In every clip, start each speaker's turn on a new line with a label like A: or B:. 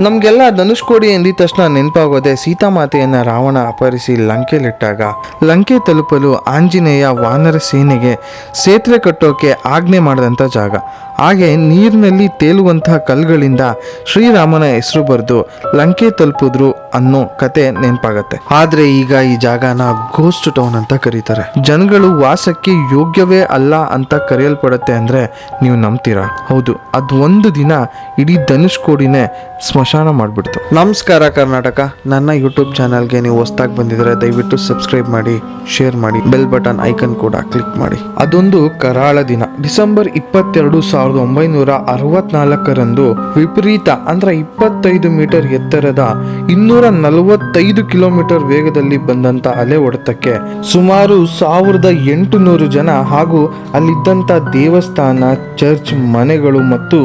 A: ನಮಗೆಲ್ಲ ಧನುಷ್ಕೋಡಿ ಎಂದಿದ ತಕ್ಷಣ ನೆನಪಾಗೋದೆ ಸೀತಾಮಾತೆಯನ್ನ ರಾವಣ ಅಪಹರಿಸಿ ಲಂಕೆಲಿಟ್ಟಾಗ ಲಂಕೆ ತಲುಪಲು ಆಂಜನೇಯ ವಾನರ ಸೇನೆಗೆ ಸೇತುವೆ ಕಟ್ಟೋಕೆ ಆಜ್ಞೆ ಮಾಡಿದಂಥ ಜಾಗ. ಹಾಗೆ ನೀರಿನಲ್ಲಿ ತೇಲುವಂತಹ ಕಲ್ಲುಗಳಿಂದ ಶ್ರೀರಾಮನ ಹೆಸರು ಬರೆದು ಲಂಕೆ ತಲುಪಿದ್ರು ಅನ್ನೋ ಕತೆ ನೆನಪಾಗತ್ತೆ. ಆದ್ರೆ ಈಗ ಈ ಜಾಗನ ಗೋಸ್ಟ್ ಟೌನ್ ಅಂತ ಕರೀತಾರೆ. ಜನಗಳು ವಾಸಕ್ಕೆ ಯೋಗ್ಯವೇ ಅಲ್ಲ ಅಂತ ಕರೆಯಲ್ಪಡುತ್ತೆ ಅಂದ್ರೆ ನೀವು ನಂಬ್ತೀರಾ? ಹೌದು ಅದು ಒಂದು ದಿನ ಇಡೀ ಧನುಷ್ಕೋಡಿನೇ ಸ್ಮಶಾನ ಮಾಡ್ಬಿಡ್ತು. ನಮಸ್ಕಾರ ಕರ್ನಾಟಕ. ನನ್ನ ಯೂಟ್ಯೂಬ್ ಚಾನಲ್ಗೆ ನೀವು ಹೊಸ್ದಾಗಿ ಬಂದಿದ್ರೆ ದಯವಿಟ್ಟು ಸಬ್ಸ್ಕ್ರೈಬ್ ಮಾಡಿ ಶೇರ್ ಮಾಡಿ ಬೆಲ್ ಬಟನ್ ಐಕನ್ ಕೂಡ ಕ್ಲಿಕ್ ಮಾಡಿ. ಅದೊಂದು ಕರಾಳ ದಿನ. ಡಿಸೆಂಬರ್ ಇಪ್ಪತ್ತೆರಡು ಸಾವಿರದ ಒಂಬೈನೂರ ಅರವತ್ನಾಲ್ಕರಂದು ವಿಪರೀತ ಅಂದ್ರೆ ಇಪ್ಪತ್ತೈದು ಮೀಟರ್ ಎತ್ತರದ ಇನ್ನೂರ ನಲವತ್ತೈದು ಕಿಲೋಮೀಟರ್ ವೇಗದಲ್ಲಿ ಬಂದಂತ ಅಲೆ ಹೊಡೆತಕ್ಕೆ ಸುಮಾರು ಸಾವಿರದ ಎಂಟುನೂರು ಜನ ಹಾಗೂ ಅಲ್ಲಿದ್ದಂತ ದೇವಸ್ಥಾನ, ಚರ್ಚ್, ಮನೆಗಳು ಮತ್ತು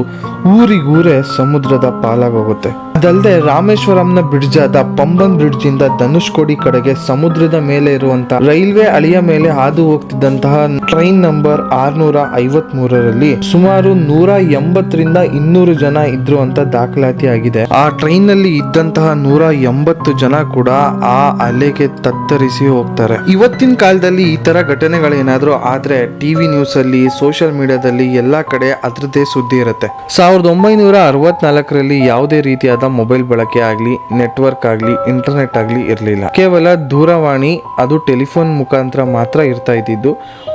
A: ಊರಿಗೂರೇ ಸಮುದ್ರದ ಪಾಲಾಗೋಗುತ್ತೆ. ಅದಲ್ಲದೆ ರಾಮೇಶ್ವರಂನ ಬ್ರಿಡ್ಜ್ ಆದ ಪಂಬನ್ ಬ್ರಿಡ್ಜ್ ಇಂದ ಧನುಷ್ಕೋಡಿ ಕಡೆಗೆ ಸಮುದ್ರದ ಮೇಲೆ ಇರುವಂತಹ ರೈಲ್ವೆ ಅಳಿಯ ಮೇಲೆ ಹಾದು ಹೋಗ್ತಿದ್ದಂತಹ ಟ್ರೈನ್ ನಂಬರ್ ಆರ್ನೂರ ಐವತ್ ಮೂರರಲ್ಲಿ ಸುಮಾರು ನೂರ ಎಂಬತ್ತರಿಂದ ಇನ್ನೂರು ಜನ ಇದ್ರು ಅಂತ ದಾಖಲಾತಿ ಆಗಿದೆ ಆ ಟ್ರೈನ್ನಲ್ಲಿ ಇದ್ದಂತಹ ನೂರ ಎಂಬತ್ತು ಜನ ಕೂಡ ಆ ಅಲೆಗೆ ತತ್ತರಿಸಿ ಹೋಗ್ತಾರೆ. ಇವತ್ತಿನ ಕಾಲದಲ್ಲಿ ಈ ತರ ಘಟನೆಗಳೇನಾದ್ರೂ ಆದ್ರೆ ಟಿವಿ ನ್ಯೂಸ್ ಅಲ್ಲಿ ಸೋಷಿಯಲ್ ಮೀಡಿಯಾದಲ್ಲಿ ಎಲ್ಲಾ ಕಡೆ ಅದ್ರದ್ದೇ ಸುದ್ದಿ ಇರುತ್ತೆ. ಸಾವಿರದ ಒಂಬೈನೂರ ಅರವತ್ನಾಲ್ಕರಲ್ಲಿ ಯಾವುದೇ ರೀತಿಯಾದ ಮೊಬೈಲ್ ಬಳಕೆ ಆಗಲಿ, ನೆಟ್ವರ್ಕ್ ಆಗಲಿ, ಇಂಟರ್ನೆಟ್ ಆಗಲಿ ಇರಲಿಲ್ಲ. ಕೇವಲ ದೂರವಾಣಿ, ಅದು ಟೆಲಿಫೋನ್ ಮುಖಾಂತರ ಮಾತ್ರ ಇರ್ತಾ ಇದ್ದಿದ್ದು,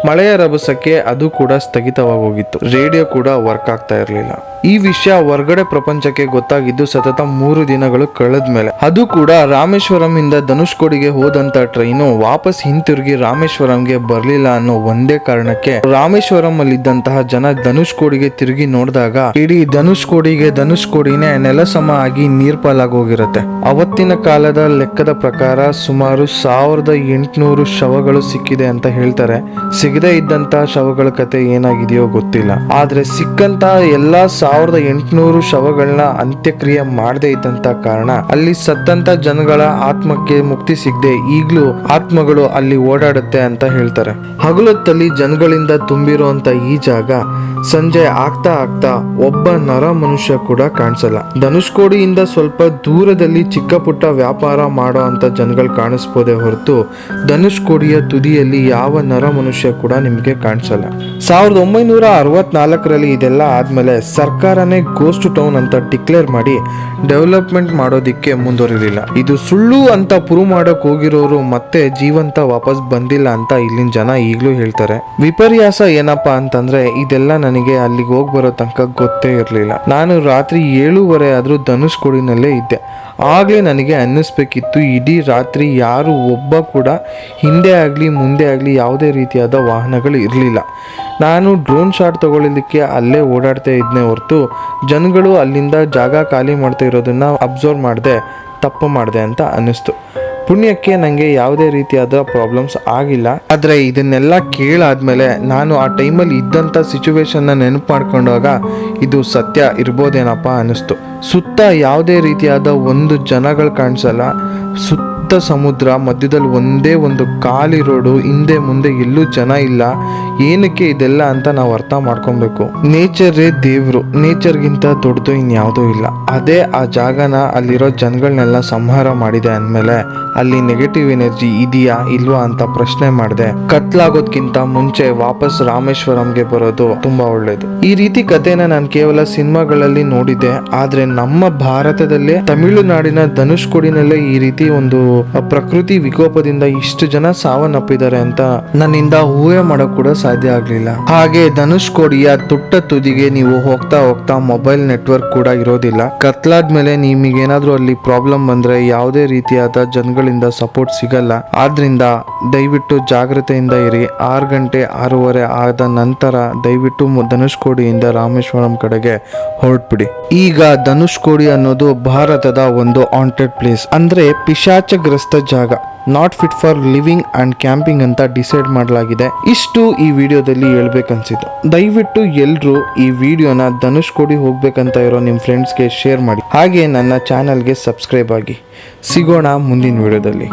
A: ಮಳೆಯ ರಭಸಕ್ಕೆ ಅದು ಕೂಡ ಸ್ಥಗಿತವಾಗಿ ಹೋಗಿತ್ತು ರೇಡಿಯೋ ಕೂಡ ವರ್ಕ್ ಆಗ್ತಾ ಇರಲಿಲ್ಲ. ಈ ವಿಷಯ ಹೊರಗಡೆ ಪ್ರಪಂಚಕ್ಕೆ ಗೊತ್ತಾಗಿದ್ದು ಸತತ ಮೂರು ದಿನಗಳು ಕಳೆದ ಮೇಲೆ ಅದು ಕೂಡ ರಾಮೇಶ್ವರಂ ಇಂದ ಧನುಷ್ಕೋಡಿಗೆ ಹೋದಂತ ಟ್ರೈನು ವಾಪಸ್ ಹಿಂತಿರುಗಿ ರಾಮೇಶ್ವರಂಗೆ ಬರ್ಲಿಲ್ಲ ಅನ್ನೋ ಒಂದೇ ಕಾರಣಕ್ಕೆ ರಾಮೇಶ್ವರಂ ಅಲ್ಲಿದ್ದಂತಹ ಜನ ಧನುಷ್ಕೋಡಿಗೆ ತಿರುಗಿ ನೋಡಿದಾಗ ಇಡೀ ಧನುಷ್ಕೋಡಿಗೆ ಧನುಷ್ಕೋಡಿನೇ ನೆಲಸಮ ಆಗಿ ನೀರ್ಪಾಲಾಗಿ ಹೋಗಿರುತ್ತೆ ಅವತ್ತಿನ ಕಾಲದ ಲೆಕ್ಕದ ಪ್ರಕಾರ ಸುಮಾರು ಸಾವಿರದ ಎಂಟುನೂರು ಶವಗಳು ಸಿಕ್ಕಿದೆ ಅಂತ ಹೇಳ್ತಾರೆ. ಸಿಗದೇ ಇದ್ದಂತಹ ಶವಗಳ ಕತೆ ಏನಾಗಿದೆಯೋ ಗೊತ್ತಿಲ್ಲ. ಆದ್ರೆ ಸಿಕ್ಕಂತಹ ಎಲ್ಲಾ ಸಾವಿರದ ಎಂಟುನೂರು ಶವಗಳನ್ನ ಅಂತ್ಯಕ್ರಿಯೆ ಮಾಡದೇ ಇದ್ದಂತ ಕಾರಣ ಅಲ್ಲಿ ಸತ್ತಂತ ಜನಗಳ ಆತ್ಮಕ್ಕೆ ಮುಕ್ತಿ ಸಿಗದೆ ಈಗಲೂ ಆತ್ಮಗಳು ಅಲ್ಲಿ ಓಡಾಡುತ್ತೆ ಅಂತ ಹೇಳ್ತಾರೆ. ಹಗಲೊತ್ತಲ್ಲಿ ಜನಗಳಿಂದ ತುಂಬಿರುವಂತ ಈ ಜಾಗ ಸಂಜೆ ಆಗ್ತಾ ಆಗ್ತಾ ಒಬ್ಬ ನರ ಮನುಷ್ಯ ಕೂಡ ಕಾಣಿಸಲ್ಲ. ಧನುಷ್ಕೋಡಿಯಿಂದ ಸ್ವಲ್ಪ ದೂರದಲ್ಲಿ ಚಿಕ್ಕ ಪುಟ್ಟ ವ್ಯಾಪಾರ ಮಾಡೋ ಅಂತ ಜನಗಳು ಕಾಣಿಸ್ಬೋದೇ ಹೊರತು ಧನುಷ್ಕೋಡಿಯ ತುದಿಯಲ್ಲಿ ಯಾವ ನರ ಮನುಷ್ಯ ಕೂಡ ನಿಮಗೆ ಕಾಣಿಸಲ್ಲ. ಸಾವಿರದ ಒಂಬೈನೂರ ಅರವತ್ನಾಲ್ಕರಲ್ಲಿ ಇದೆಲ್ಲ ಆದಮೇಲೆ ಸರ್ಕಾರನೇ ಗೋಸ್ಟ್ ಟೌನ್ ಅಂತ ಡಿಕ್ಲೇರ್ ಮಾಡಿ ಡೆವಲಪ್ಮೆಂಟ್ ಮಾಡೋದಿಕ್ಕೆ ಮುಂದುವರಿಲಿಲ್ಲ. ಇದು ಸುಳ್ಳು ಅಂತ ಪ್ರೂವ್ ಮಾಡೋಕೆ ಹೋಗಿರೋರು ಮತ್ತೆ ಜೀವಂತ ವಾಪಸ್ ಬಂದಿಲ್ಲ ಅಂತ ಇಲ್ಲಿನ ಜನ ಈಗಲೂ ಹೇಳ್ತಾರೆ. ವಿಪರ್ಯಾಸ ಏನಪ್ಪಾ ಅಂತಂದ್ರೆ ಇದೆಲ್ಲ ನನಗೆ ಅಲ್ಲಿಗೆ ಹೋಗಿ ಬರೋ ತನಕ ಗೊತ್ತೇ ಇರಲಿಲ್ಲ. ನಾನು ರಾತ್ರಿ ಏಳೂವರೆ ಆದರೂ ಧನುಷ್ಕೋಡಿನಲ್ಲೇ ಇದ್ದೆ. ಆಗಲೇ ನನಗೆ ಅನ್ನಿಸ್ಬೇಕಿತ್ತು, ಇಡೀ ರಾತ್ರಿ ಯಾರು ಒಬ್ಬ ಕೂಡ ಹಿಂದೆ ಆಗಲಿ, ಮುಂದೆ ಆಗಲಿ ಯಾವುದೇ ರೀತಿಯಾದ ವಾಹನಗಳು ಇರಲಿಲ್ಲ. ನಾನು ಡ್ರೋನ್ ಶಾಟ್ ತಗೊಳ್ಳಿಕ್ಕೆ ಅಲ್ಲೇ ಓಡಾಡ್ತಾ ಇದ್ದೆ ಹೊರತು ಜನಗಳು ಅಲ್ಲಿಂದ ಜಾಗ ಖಾಲಿ ಮಾಡ್ತಾ ಇರೋದನ್ನು ಅಬ್ಸರ್ವ್ ಮಾಡಿದೆ, ತಪ್ಪು ಮಾಡಿದೆ ಅಂತ ಅನ್ನಿಸ್ತು. ಪುಣ್ಯಕ್ಕೆ ನನಗೆ ಯಾವುದೇ ರೀತಿಯಾದ ಪ್ರಾಬ್ಲಮ್ಸ್ ಆಗಿಲ್ಲ. ಆದರೆ ಇದನ್ನೆಲ್ಲ ಕೇಳಾದ್ಮೇಲೆ ನಾನು ಆ ಟೈಮಲ್ಲಿ ಇದ್ದಂಥ ಸಿಚುವೇಶನ್ನ ನೆನಪು ಮಾಡ್ಕೊಂಡಾಗ ಇದು ಸತ್ಯ ಇರ್ಬೋದೇನಪ್ಪ ಅನ್ನಿಸ್ತು. ಸುತ್ತ ಯಾವುದೇ ರೀತಿಯಾದ ಒಂದು ಜನಗಳು ಕಾಣಿಸಲ್ಲ, ಸುತ್ತ ಸಮುದ್ರ ಮಧ್ಯದಲ್ಲಿ ಒಂದೇ ಒಂದು ಖಾಲಿ ರೋಡು, ಹಿಂದೆ ಮುಂದೆ ಎಲ್ಲೂ ಜನ ಇಲ್ಲ. ಏನಕ್ಕೆ ಇದೆಲ್ಲ ಅಂತ ನಾವು ಅರ್ಥ ಮಾಡ್ಕೊಬೇಕು. ನೇಚರೇ ದೇವ್ರು. ನೇಚರ್ಗಿಂತ ದೊಡ್ಡದು ಇನ್ಯಾವುದೂ ಇಲ್ಲ. ಅದೇ ಆ ಜಾಗನ ಅಲ್ಲಿರೋ ಜನಗಳನ್ನೆಲ್ಲ ಸಂಹಾರ ಮಾಡಿದೆ ಅಂದಮೇಲೆ ಅಲ್ಲಿ ನೆಗೆಟಿವ್ ಎನರ್ಜಿ ಇದೆಯಾ ಇಲ್ವಾ ಅಂತ ಪ್ರಶ್ನೆ ಮಾಡಿದೆ. ಕತ್ಲಾಗೋದ್ಕಿಂತ ಮುಂಚೆ ವಾಪಸ್ ರಾಮೇಶ್ವರಂಗೆ ಬರೋದು ತುಂಬಾ ಒಳ್ಳೇದು. ಈ ರೀತಿ ಕಥೆನ ನಾನು ಕೇವಲ ಸಿನಿಮಾಗಳಲ್ಲಿ ನೋಡಿದ್ದೆ. ಆದ್ರೆ ನಮ್ಮ ಭಾರತದಲ್ಲೇ ತಮಿಳುನಾಡಿನ ಧನುಷ್ಕೋಡಿನಲ್ಲೇ ಈ ರೀತಿ ಒಂದು ಪ್ರಕೃತಿ ವಿಕೋಪದಿಂದ ಇಷ್ಟು ಜನ ಸಾವನ್ನಪ್ಪಿದ್ದಾರೆ ಅಂತ ನನ್ನಿಂದ ಊಹೆ ಮಾಡೋಕ್ ಕೂಡ ಸಾಧ್ಯ ಆಗ್ಲಿಲ್ಲ. ಹಾಗೆ ಧನುಷ್ ಕೋಡಿಯ ತುಟ್ಟ ತುದಿಗೆ ನೀವು ಹೋಗ್ತಾ ಹೋಗ್ತಾ ಮೊಬೈಲ್ ನೆಟ್ವರ್ಕ್ ಕೂಡ ಇರೋದಿಲ್ಲ. ಕತ್ಲಾದ್ಮೇಲೆ ನಿಮಗೇನಾದ್ರೂ ಅಲ್ಲಿ ಪ್ರಾಬ್ಲಮ್ ಬಂದ್ರೆ ಯಾವುದೇ ರೀತಿಯಾದ ಜನಗಳಿಂದ ಸಪೋರ್ಟ್ ಸಿಗಲ್ಲ. ಆದ್ರಿಂದ ದಯವಿಟ್ಟು ಜಾಗ್ರತೆಯಿಂದ ಇರಿ. ಆರು ಗಂಟೆ ಆರೂವರೆ ಆದ ನಂತರ ದಯವಿಟ್ಟು ಧನುಷ್ ಕೋಡಿಯಿಂದ ರಾಮೇಶ್ವರಂ ಕಡೆಗೆ ಹೊರಟ್ಬಿಡಿ. ಈಗ ಧನುಷ್ಕೋಡಿ ಅನ್ನೋದು ಭಾರತದ ಒಂದು ಆಂಟೆಡ್ ಪ್ಲೇಸ್ ಅಂದ್ರೆ ಪಿಶಾಚಗ್ರಸ್ತ ಜಾಗ. Not fit for living and camping ಅಂತ ಡಿಸೈಡ್ ಮಾಡಲಾಗಿದೆ. ಇಷ್ಟು ಈ ವಿಡಿಯೋದಲ್ಲಿ ಹೇಳ್ಬೇಕನ್ಸಿತ್ತು ದಯವಿಟ್ಟು ಎಲ್ಲರೂ ಈ ವಿಡಿಯೋನ ಧನುಷ್ ಕೊಡಿ ಹೋಗ್ಬೇಕಂತ ಇರೋ ನಿಮ್ಮ ಫ್ರೆಂಡ್ಸ್ಗೆ ಶೇರ್ ಮಾಡಿ. ಹಾಗೆ ನನ್ನ ಚಾನಲ್ಗೆ ಸಬ್ಸ್ಕ್ರೈಬ್ ಆಗಿ. ಸಿಗೋಣ ಮುಂದಿನ ವಿಡಿಯೋದಲ್ಲಿ.